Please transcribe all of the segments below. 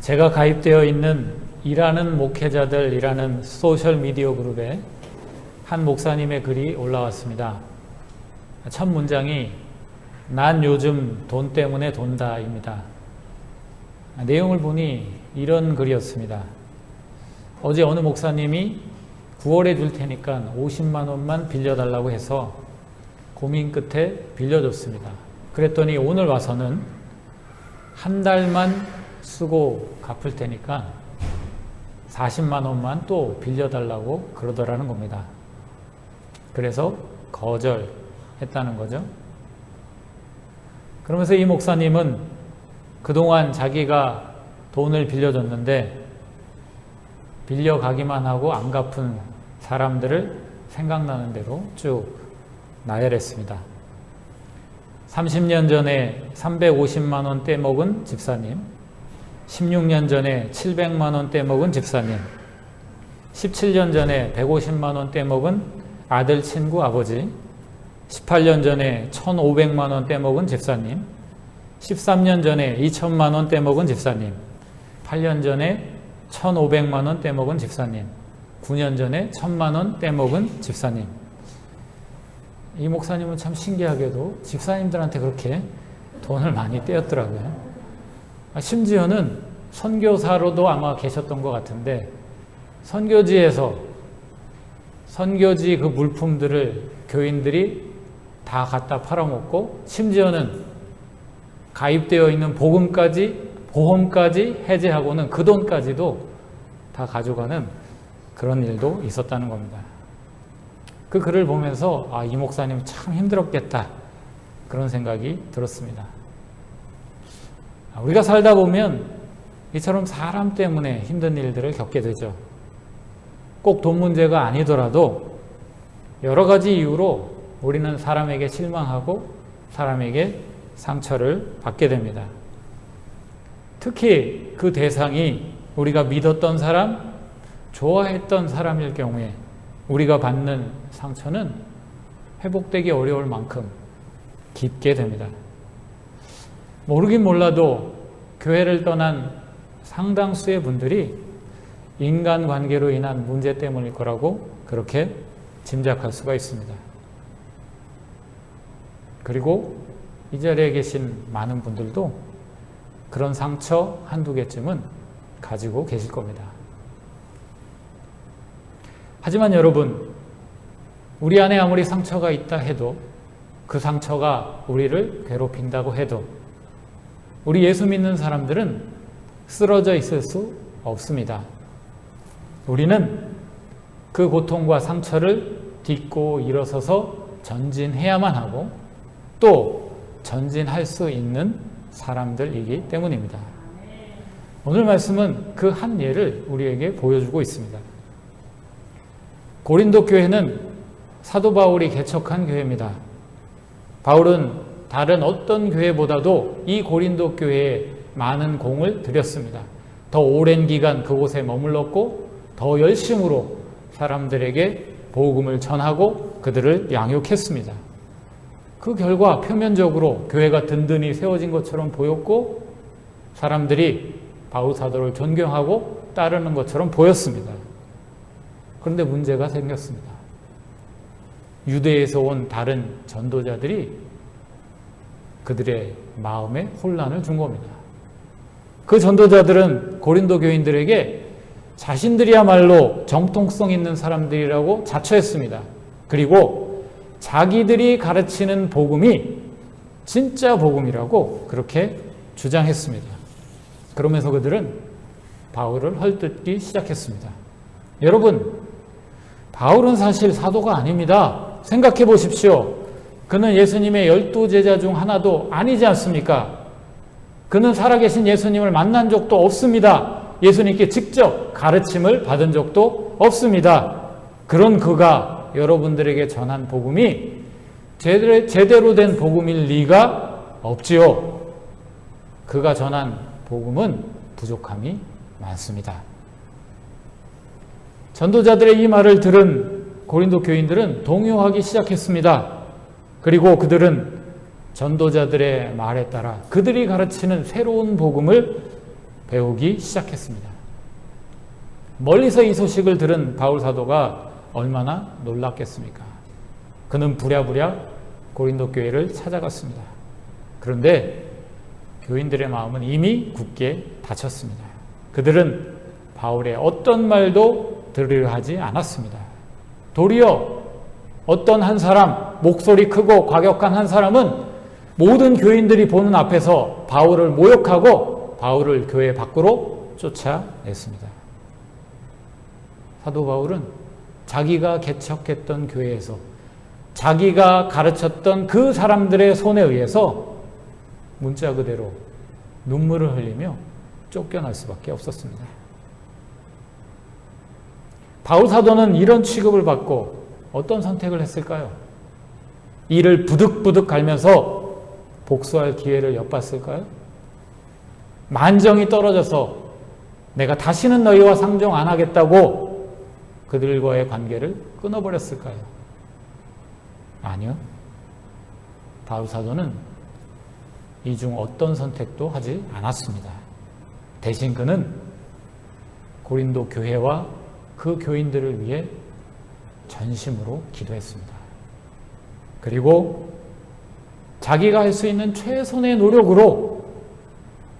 제가 가입되어 있는 일하는 목회자들이라는 소셜 미디어 그룹에 한 목사님의 글이 올라왔습니다. 첫 문장이 난 요즘 돈 때문에 돈다입니다. 내용을 보니 이런 글이었습니다. 어제 어느 목사님이 9월에 줄 테니까 50만 원만 빌려달라고 해서 고민 끝에 빌려줬습니다. 그랬더니 오늘 와서는 한 달만 쓰고 갚을 테니까 40만 원만 또 빌려달라고 그러더라는 겁니다. 그래서 거절했다는 거죠. 그러면서 이 목사님은 그동안 자기가 돈을 빌려줬는데 빌려가기만 하고 안 갚은 사람들을 생각나는 대로 쭉 나열했습니다. 30년 전에 350만 원 떼먹은 집사님, 16년 전에 700만 원 떼먹은 집사님, 17년 전에 150만 원 떼먹은 아들 친구 아버지, 18년 전에 1,500만 원 떼먹은 집사님, 13년 전에 2천만 원 떼먹은 집사님, 8년 전에 1,500만 원 떼먹은 집사님, 9년 전에 1,000만 원 떼먹은 집사님. 이 목사님은 참 신기하게도 집사님들한테 그렇게 돈을 많이 떼었더라고요. 아, 심지어는 선교사로도 아마 계셨던 것 같은데 선교지에서 선교지 그 물품들을 교인들이 다 갖다 팔아먹고 심지어는 가입되어 있는 보금까지 보험까지 해제하고는 그 돈까지도 다 가져가는 그런 일도 있었다는 겁니다. 그 글을 보면서 아, 이 목사님 참 힘들었겠다. 그런 생각이 들었습니다. 아, 우리가 살다 보면 이처럼 사람 때문에 힘든 일들을 겪게 되죠. 꼭 돈 문제가 아니더라도 여러 가지 이유로 우리는 사람에게 실망하고 사람에게 상처를 받게 됩니다. 특히 그 대상이 우리가 믿었던 사람, 좋아했던 사람일 경우에 우리가 받는 상처는 회복되기 어려울 만큼 깊게 됩니다. 모르긴 몰라도 교회를 떠난 상당수의 분들이 인간 관계로 인한 문제 때문일 거라고 그렇게 짐작할 수가 있습니다. 그리고 이 자리에 계신 많은 분들도 그런 상처 한두 개쯤은 가지고 계실 겁니다. 하지만 여러분, 우리 안에 아무리 상처가 있다 해도 그 상처가 우리를 괴롭힌다고 해도 우리 예수 믿는 사람들은 쓰러져 있을 수 없습니다. 우리는 그 고통과 상처를 딛고 일어서서 전진해야만 하고 또 전진할 수 있는 사람들이기 때문입니다. 오늘 말씀은 그 한 예를 우리에게 보여주고 있습니다. 고린도 교회는 사도 바울이 개척한 교회입니다. 바울은 다른 어떤 교회보다도 이 고린도 교회에 많은 공을 들였습니다. 더 오랜 기간 그곳에 머물렀고 더 열심으로 사람들에게 복음을 전하고 그들을 양육했습니다. 그 결과 표면적으로 교회가 든든히 세워진 것처럼 보였고 사람들이 바울 사도를 존경하고 따르는 것처럼 보였습니다. 그런데 문제가 생겼습니다. 유대에서 온 다른 전도자들이 그들의 마음에 혼란을 준 겁니다. 그 전도자들은 고린도 교인들에게 자신들이야말로 정통성 있는 사람들이라고 자처했습니다. 그리고 자기들이 가르치는 복음이 진짜 복음이라고 그렇게 주장했습니다. 그러면서 그들은 바울을 헐뜯기 시작했습니다. 여러분, 바울은 사실 사도가 아닙니다. 생각해 보십시오. 그는 예수님의 열두 제자 중 하나도 아니지 않습니까? 그는 살아계신 예수님을 만난 적도 없습니다. 예수님께 직접 가르침을 받은 적도 없습니다. 그런 그가 여러분들에게 전한 복음이 제대로 된 복음일 리가 없지요. 그가 전한 복음은 부족함이 많습니다. 전도자들의 이 말을 들은 고린도 교인들은 동요하기 시작했습니다. 그리고 그들은 전도자들의 말에 따라 그들이 가르치는 새로운 복음을 배우기 시작했습니다. 멀리서 이 소식을 들은 바울 사도가 얼마나 놀랐겠습니까? 그는 부랴부랴 고린도 교회를 찾아갔습니다. 그런데 교인들의 마음은 이미 굳게 닫혔습니다. 그들은 바울의 어떤 말도 들으려 하지 않았습니다. 도리어 어떤 한 사람, 목소리 크고 과격한 한 사람은 모든 교인들이 보는 앞에서 바울을 모욕하고 바울을 교회 밖으로 쫓아냈습니다. 사도 바울은 자기가 개척했던 교회에서 자기가 가르쳤던 그 사람들의 손에 의해서 문자 그대로 눈물을 흘리며 쫓겨날 수밖에 없었습니다. 바울 사도는 이런 취급을 받고 어떤 선택을 했을까요? 이를 부득부득 갈면서 복수할 기회를 엿봤을까요? 만정이 떨어져서 내가 다시는 너희와 상종 안 하겠다고 그들과의 관계를 끊어버렸을까요? 아니요. 바울 사도는 이 중 어떤 선택도 하지 않았습니다. 대신 그는 고린도 교회와 그 교인들을 위해 전심으로 기도했습니다. 그리고 자기가 할 수 있는 최선의 노력으로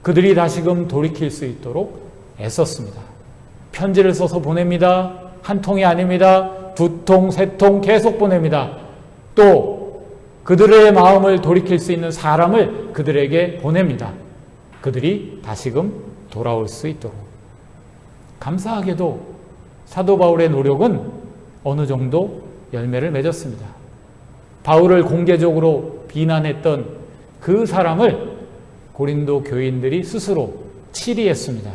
그들이 다시금 돌이킬 수 있도록 애썼습니다. 편지를 써서 보냅니다. 한 통이 아닙니다. 두 통, 세 통 계속 보냅니다. 또 그들의 마음을 돌이킬 수 있는 사람을 그들에게 보냅니다. 그들이 다시금 돌아올 수 있도록. 감사하게도 사도 바울의 노력은 어느 정도 열매를 맺었습니다. 바울을 공개적으로 비난했던 그 사람을 고린도 교인들이 스스로 치리했습니다.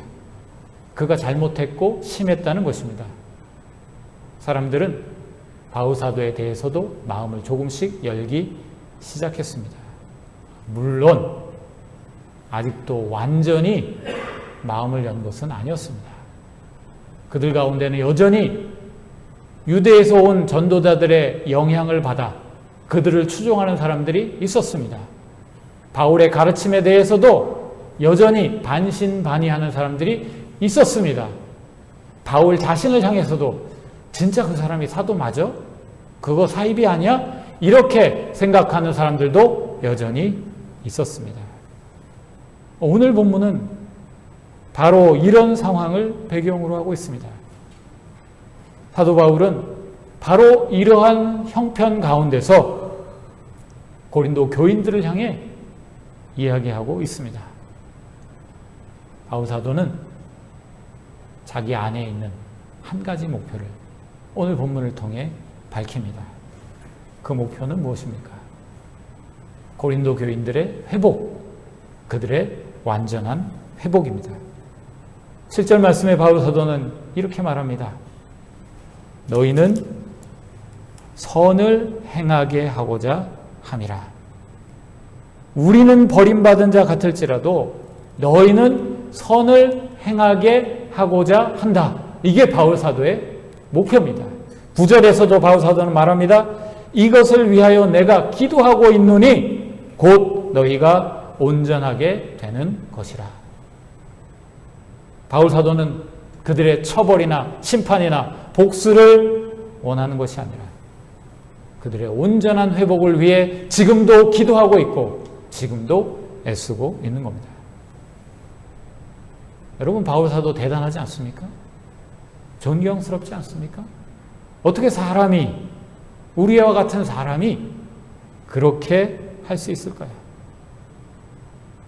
그가 잘못했고 심했다는 것입니다. 사람들은 바울 사도에 대해서도 마음을 조금씩 열기 시작했습니다. 물론 아직도 완전히 마음을 연 것은 아니었습니다. 그들 가운데는 여전히 유대에서 온 전도자들의 영향을 받아 그들을 추종하는 사람들이 있었습니다. 바울의 가르침에 대해서도 여전히 반신반의하는 사람들이 있었습니다. 바울 자신을 향해서도 진짜 그 사람이 사도 맞아? 그거 사입이 아니야? 이렇게 생각하는 사람들도 여전히 있었습니다. 오늘 본문은 바로 이런 상황을 배경으로 하고 있습니다. 사도 바울은 바로 이러한 형편 가운데서 고린도 교인들을 향해 이야기하고 있습니다. 바울 사도는 자기 안에 있는 한 가지 목표를 오늘 본문을 통해 밝힙니다. 그 목표는 무엇입니까? 고린도 교인들의 회복, 그들의 완전한 회복입니다. 7절 말씀에 바울 사도는 이렇게 말합니다. 너희는 선을 행하게 하고자 함이라. 우리는 버림받은 자 같을지라도 너희는 선을 행하게 하고자 한다. 이게 바울 사도의 목표입니다. 9절에서도 바울 사도는 말합니다. 이것을 위하여 내가 기도하고 있노니 곧 너희가 온전하게 되는 것이라. 바울 사도는 그들의 처벌이나 심판이나 복수를 원하는 것이 아니라 그들의 온전한 회복을 위해 지금도 기도하고 있고 지금도 애쓰고 있는 겁니다. 여러분 바울 사도 대단하지 않습니까? 존경스럽지 않습니까? 어떻게 사람이 우리와 같은 사람이 그렇게 할 수 있을까요?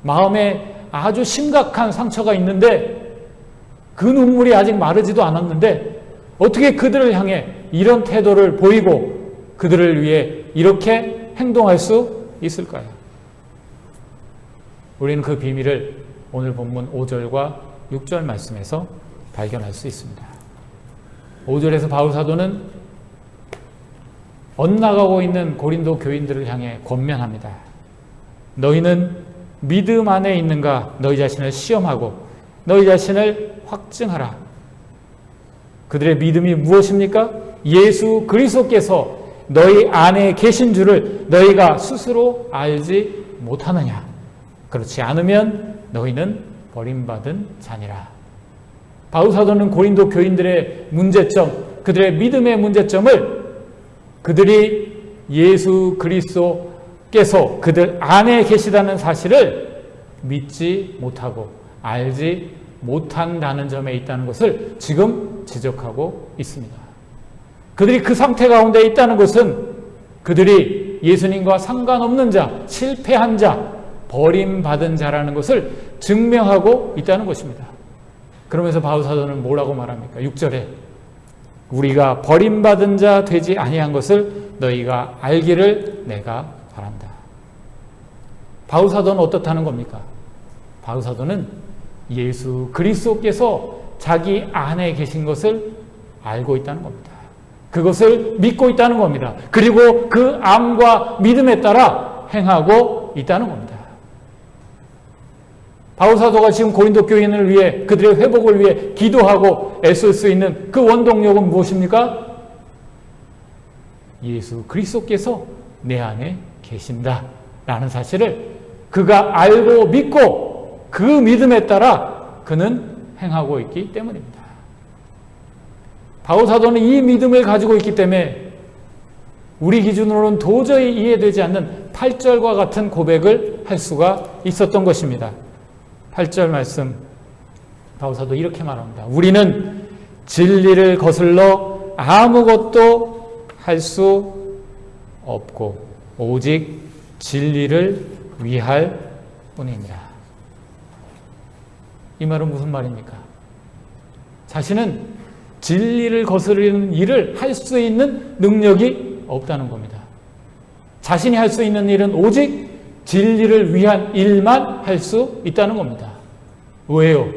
마음에 아주 심각한 상처가 있는데 그 눈물이 아직 마르지도 않았는데 어떻게 그들을 향해 이런 태도를 보이고 그들을 위해 이렇게 행동할 수 있을까요? 우리는 그 비밀을 오늘 본문 5절과 6절 말씀에서 발견할 수 있습니다. 5절에서 바울 사도는 엇나가고 있는 고린도 교인들을 향해 권면합니다. 너희는 믿음 안에 있는가 너희 자신을 시험하고 너희 자신을 확증하라. 그들의 믿음이 무엇입니까? 예수 그리스도께서 너희 안에 계신 줄을 너희가 스스로 알지 못하느냐. 그렇지 않으면 너희는 버림받은 자니라. 바울 사도는 고린도 교인들의 문제점, 그들의 믿음의 문제점을 그들이 예수 그리스도께서 그들 안에 계시다는 사실을 믿지 못하고 알지 못한다는 점에 있다는 것을 지금 지적하고 있습니다. 그들이 그 상태 가운데 있다는 것은 그들이 예수님과 상관없는 자, 실패한 자, 버림받은 자라는 것을 증명하고 있다는 것입니다. 그러면서 바울 사도는 뭐라고 말합니까? 6절에 우리가 버림받은 자 되지 아니한 것을 너희가 알기를 내가 바란다. 바울 사도는 어떻다는 겁니까? 바울 사도는 예수 그리스도께서 자기 안에 계신 것을 알고 있다는 겁니다. 그것을 믿고 있다는 겁니다. 그리고 그 암과 믿음에 따라 행하고 있다는 겁니다. 바울 사도가 지금 고린도 교인을 위해 그들의 회복을 위해 기도하고 애쓸 수 있는 그 원동력은 무엇입니까? 예수 그리스도께서 내 안에 계신다 라는 사실을 그가 알고 믿고 그 믿음에 따라 그는 행하고 있기 때문입니다. 바울 사도는 이 믿음을 가지고 있기 때문에 우리 기준으로는 도저히 이해되지 않는 8절과 같은 고백을 할 수가 있었던 것입니다. 8절 말씀 바울 사도 이렇게 말합니다. 우리는 진리를 거슬러 아무것도 할 수 없고 오직 진리를 위할 뿐입니다. 이 말은 무슨 말입니까? 자신은 진리를 거스르는 일을 할 수 있는 능력이 없다는 겁니다. 자신이 할 수 있는 일은 오직 진리를 위한 일만 할 수 있다는 겁니다. 왜요?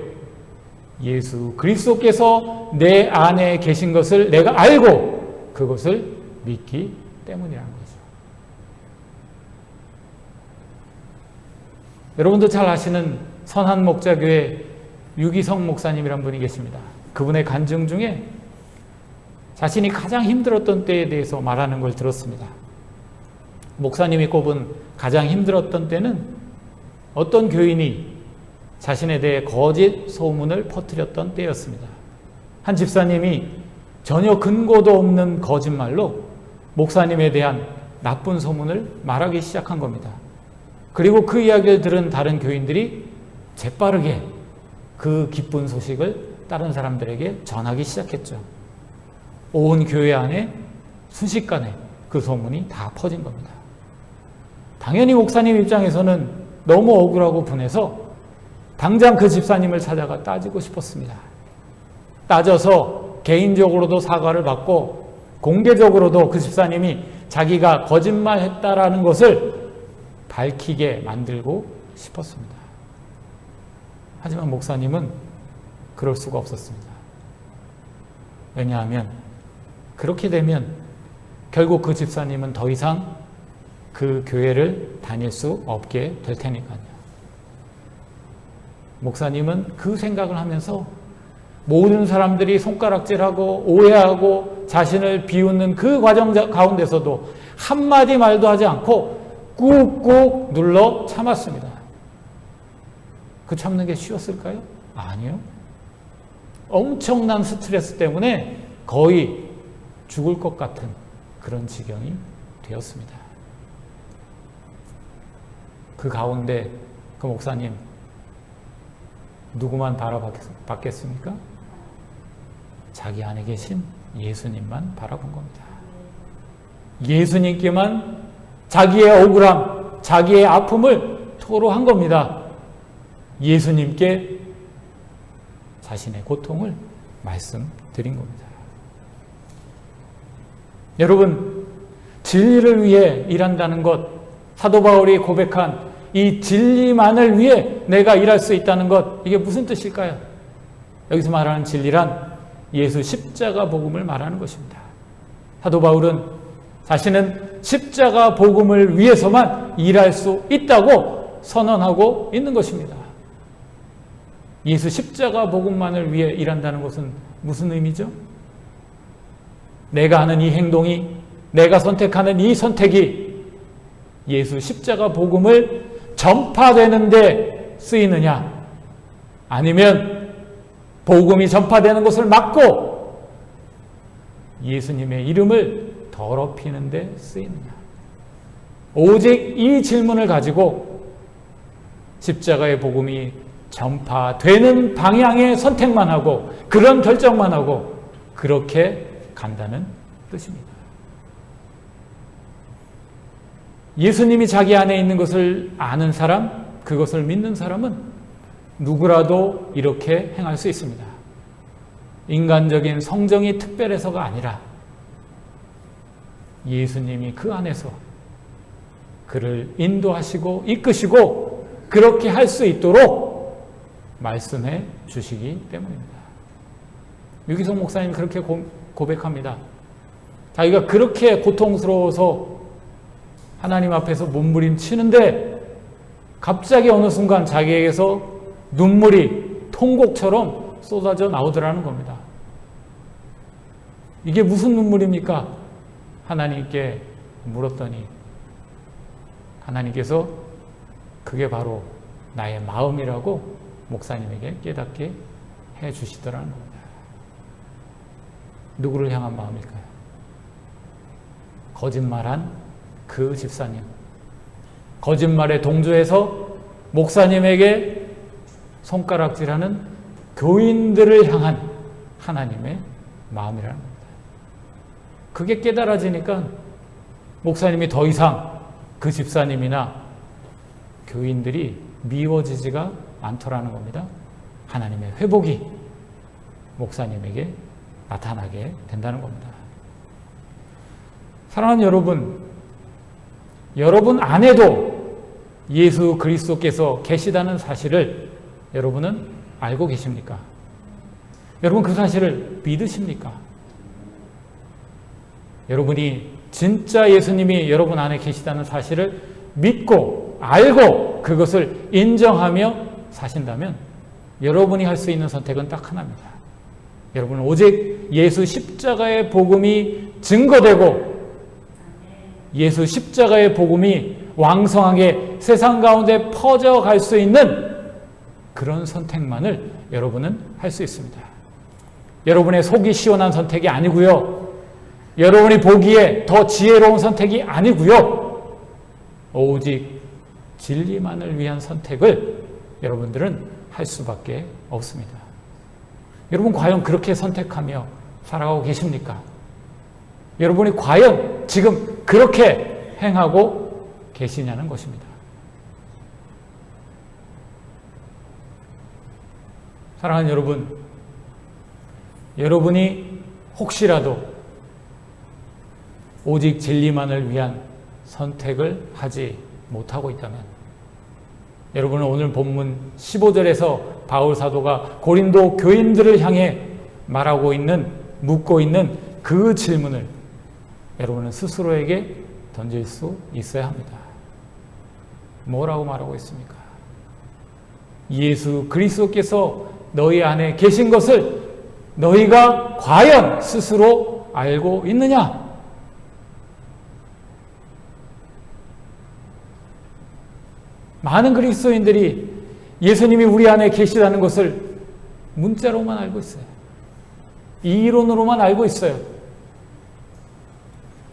예수 그리스도께서 내 안에 계신 것을 내가 알고 그것을 믿기 때문이라는 거죠. 여러분도 잘 아시는 선한 목자교회 유기성 목사님이란 분이 계십니다. 그분의 간증 중에 자신이 가장 힘들었던 때에 대해서 말하는 걸 들었습니다. 목사님이 꼽은 가장 힘들었던 때는 어떤 교인이 자신에 대해 거짓 소문을 퍼뜨렸던 때였습니다. 한 집사님이 전혀 근거도 없는 거짓말로 목사님에 대한 나쁜 소문을 말하기 시작한 겁니다. 그리고 그 이야기를 들은 다른 교인들이 재빠르게 그 기쁜 소식을 다른 사람들에게 전하기 시작했죠. 온 교회 안에 순식간에 그 소문이 다 퍼진 겁니다. 당연히 목사님 입장에서는 너무 억울하고 분해서 당장 그 집사님을 찾아가 따지고 싶었습니다. 따져서 개인적으로도 사과를 받고 공개적으로도 그 집사님이 자기가 거짓말했다라는 것을 밝히게 만들고 싶었습니다. 하지만 목사님은 그럴 수가 없었습니다. 왜냐하면 그렇게 되면 결국 그 집사님은 더 이상 그 교회를 다닐 수 없게 될 테니까요. 목사님은 그 생각을 하면서 모든 사람들이 손가락질하고 오해하고 자신을 비웃는 그 과정 가운데서도 한마디 말도 하지 않고 꾹꾹 눌러 참았습니다. 그 참는 게 쉬웠을까요? 아니요. 엄청난 스트레스 때문에 거의 죽을 것 같은 그런 지경이 되었습니다. 그 가운데 그 목사님 누구만 바라봤겠습니까? 자기 안에 계신 예수님만 바라본 겁니다. 예수님께만 자기의 억울함, 자기의 아픔을 토로한 겁니다. 예수님께 자신의 고통을 말씀드린 겁니다. 여러분, 진리를 위해 일한다는 것, 사도 바울이 고백한 이 진리만을 위해 내가 일할 수 있다는 것, 이게 무슨 뜻일까요? 여기서 말하는 진리란 예수 십자가 복음을 말하는 것입니다. 사도 바울은 자신은 십자가 복음을 위해서만 일할 수 있다고 선언하고 있는 것입니다. 예수 십자가 복음만을 위해 일한다는 것은 무슨 의미죠? 내가 하는 이 행동이, 내가 선택하는 이 선택이 예수 십자가 복음을 전파되는데 쓰이느냐? 아니면 복음이 전파되는 것을 막고 예수님의 이름을 더럽히는 데 쓰이느냐? 오직 이 질문을 가지고 십자가의 복음이 전파되는 방향의 선택만 하고 그런 결정만 하고 그렇게 간다는 뜻입니다. 예수님이 자기 안에 있는 것을 아는 사람, 그것을 믿는 사람은 누구라도 이렇게 행할 수 있습니다. 인간적인 성정이 특별해서가 아니라 예수님이 그 안에서 그를 인도하시고 이끄시고 그렇게 할 수 있도록 말씀해 주시기 때문입니다. 유기성 목사님 그렇게 고백합니다. 자기가 그렇게 고통스러워서 하나님 앞에서 몸부림치는데 갑자기 어느 순간 자기에게서 눈물이 통곡처럼 쏟아져 나오더라는 겁니다. 이게 무슨 눈물입니까? 하나님께 물었더니 하나님께서 그게 바로 나의 마음이라고 목사님에게 깨닫게 해 주시더라는 겁니다. 누구를 향한 마음일까요? 거짓말한 그 집사님. 거짓말에 동조해서 목사님에게 손가락질하는 교인들을 향한 하나님의 마음이라는 겁니다. 그게 깨달아지니까 목사님이 더 이상 그 집사님이나 교인들이 미워지지가 않더라는 겁니다. 하나님의 회복이 목사님에게 나타나게 된다는 겁니다. 사랑하는 여러분, 여러분 안에도 예수 그리스도께서 계시다는 사실을 여러분은 알고 계십니까? 여러분 그 사실을 믿으십니까? 여러분이 진짜 예수님이 여러분 안에 계시다는 사실을 믿고 알고 그것을 인정하며 사신다면 여러분이 할 수 있는 선택은 딱 하나입니다. 여러분은 오직 예수 십자가의 복음이 증거되고 예수 십자가의 복음이 왕성하게 세상 가운데 퍼져갈 수 있는 그런 선택만을 여러분은 할 수 있습니다. 여러분의 속이 시원한 선택이 아니고요. 여러분이 보기에 더 지혜로운 선택이 아니고요. 오직 진리만을 위한 선택을 여러분들은 할 수밖에 없습니다. 여러분 과연 그렇게 선택하며 살아가고 계십니까? 여러분이 과연 지금 그렇게 행하고 계시냐는 것입니다. 사랑하는 여러분, 여러분이 혹시라도 오직 진리만을 위한 선택을 하지 못하고 있다면 여러분은 오늘 본문 15절에서 바울 사도가 고린도 교인들을 향해 말하고 있는 묻고 있는 그 질문을 여러분은 스스로에게 던질 수 있어야 합니다. 뭐라고 말하고 있습니까? 예수 그리스도께서 너희 안에 계신 것을 너희가 과연 스스로 알고 있느냐? 많은 그리스도인들이 예수님이 우리 안에 계시다는 것을 문자로만 알고 있어요. 이론으로만 알고 있어요.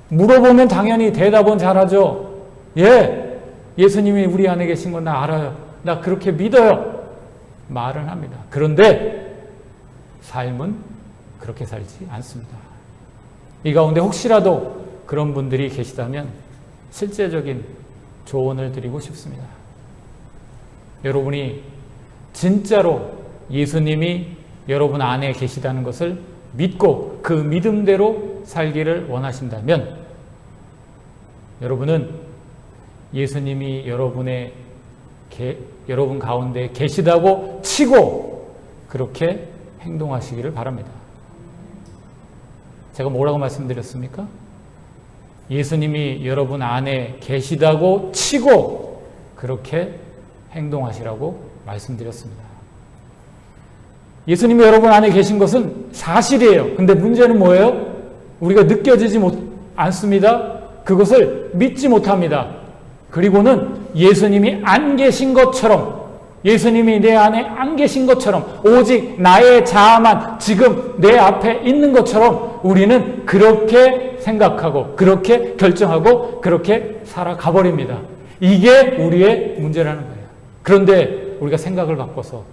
물어보면 당연히 대답은 잘하죠. 예, 예수님이 우리 안에 계신 건 나 알아요. 나 그렇게 믿어요. 말은 합니다. 그런데 삶은 그렇게 살지 않습니다. 이 가운데 혹시라도 그런 분들이 계시다면 실제적인 조언을 드리고 싶습니다. 여러분이 진짜로 예수님이 여러분 안에 계시다는 것을 믿고 그 믿음대로 살기를 원하신다면 여러분은 예수님이 여러분의 게, 여러분 가운데 계시다고 치고 그렇게 행동하시기를 바랍니다. 제가 뭐라고 말씀드렸습니까? 예수님이 여러분 안에 계시다고 치고 그렇게 행동하시라고 말씀드렸습니다. 예수님이 여러분 안에 계신 것은 사실이에요. 근데 문제는 뭐예요? 우리가 느껴지지 못, 않습니다. 그것을 믿지 못합니다. 그리고는 예수님이 안 계신 것처럼 예수님이 내 안에 안 계신 것처럼 오직 나의 자아만 지금 내 앞에 있는 것처럼 우리는 그렇게 생각하고 그렇게 결정하고 그렇게 살아가 버립니다. 이게 우리의 문제라는 거예요. 그런데 우리가 생각을 바꿔서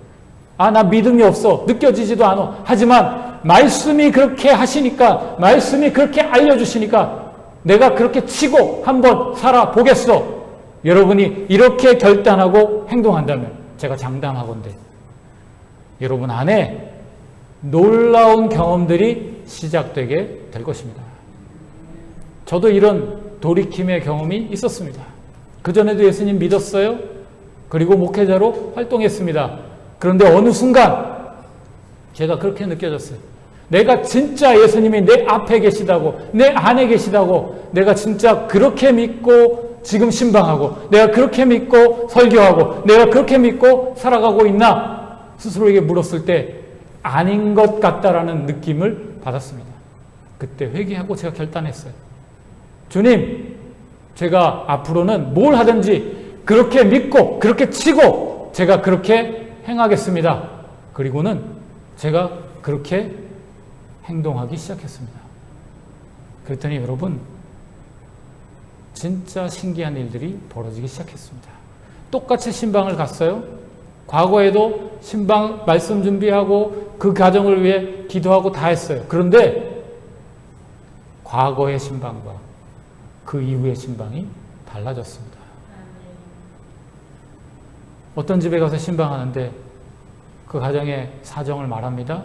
아, 나 믿음이 없어. 느껴지지도 않아. 하지만 말씀이 그렇게 하시니까 말씀이 그렇게 알려주시니까 내가 그렇게 치고 한번 살아보겠어. 여러분이 이렇게 결단하고 행동한다면 제가 장담하건대 여러분 안에 놀라운 경험들이 시작되게 될 것입니다. 저도 이런 돌이킴의 경험이 있었습니다. 그전에도 예수님 믿었어요. 그리고 목회자로 활동했습니다. 그런데 어느 순간 제가 그렇게 느껴졌어요. 내가 진짜 예수님이 내 앞에 계시다고, 내 안에 계시다고, 내가 진짜 그렇게 믿고 지금 신방하고, 내가 그렇게 믿고 설교하고, 내가 그렇게 믿고 살아가고 있나? 스스로에게 물었을 때 아닌 것 같다라는 느낌을 받았습니다. 그때 회개하고 제가 결단했어요. 주님, 제가 앞으로는 뭘 하든지 그렇게 믿고, 그렇게 치고, 제가 그렇게 행하겠습니다. 그리고는 제가 그렇게 행동하기 시작했습니다. 그랬더니 여러분, 진짜 신기한 일들이 벌어지기 시작했습니다. 똑같이 신방을 갔어요. 과거에도 신방 말씀 준비하고 그 가정을 위해 기도하고 다 했어요. 그런데 과거의 신방과 그 이후의 신방이 달라졌습니다. 어떤 집에 가서 신방하는데 그 가정의 사정을 말합니다.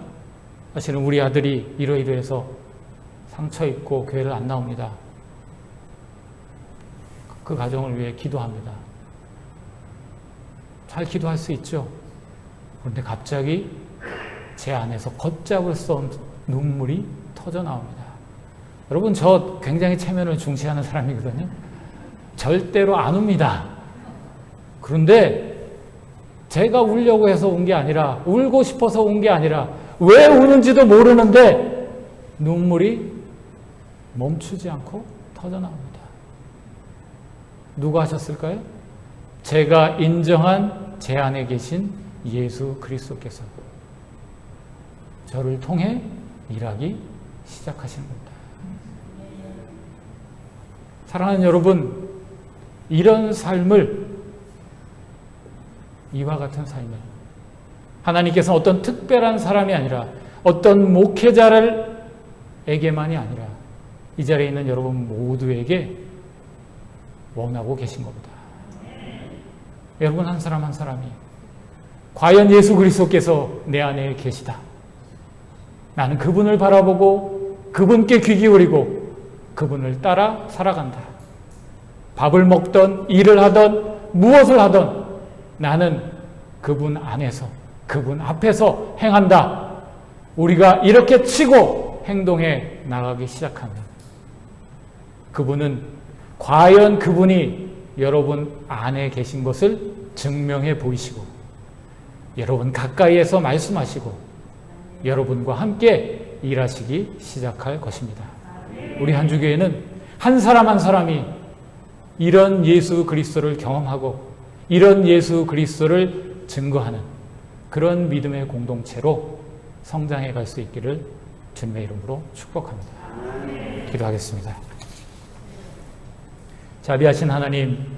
사실은 우리 아들이 이러이러해서 상처 입고 교회를 안 나옵니다. 그 가정을 위해 기도합니다. 잘 기도할 수 있죠. 그런데 갑자기 제 안에서 걷잡을 수 없는 눈물이 터져 나옵니다. 여러분, 저 굉장히 체면을 중시하는 사람이거든요. 절대로 안 웁니다. 그런데 제가 울려고 해서 운게 아니라, 울고 싶어서 운게 아니라, 왜 우는지도 모르는데 눈물이 멈추지 않고 터져 나옵니다. 누가 하셨을까요? 제가 인정한 제 안에 계신 예수 그리스도께서 저를 통해 일하기 시작하시는 겁니다. 사랑하는 여러분, 이런 삶을 이와 같은 삶을 하나님께서 어떤 특별한 사람이 아니라 어떤 목회자를 에게만이 아니라 이 자리에 있는 여러분 모두에게 원하고 계신 겁니다. 여러분 한 사람 한 사람이 과연 예수 그리스도께서 내 안에 계시다. 나는 그분을 바라보고 그분께 귀 기울이고 그분을 따라 살아간다. 밥을 먹던 일을 하던 무엇을 하던 나는 그분 안에서 그분 앞에서 행한다. 우리가 이렇게 치고 행동해 나가기 시작하면 그분은 과연 그분이 여러분 안에 계신 것을 증명해 보이시고 여러분 가까이에서 말씀하시고 여러분과 함께 일하시기 시작할 것입니다. 우리 한 주교회는 한 사람 한 사람이 이런 예수 그리스도를 경험하고 이런 예수 그리스도를 증거하는 그런 믿음의 공동체로 성장해 갈 수 있기를 주님의 이름으로 축복합니다. 기도하겠습니다. 자비하신 하나님,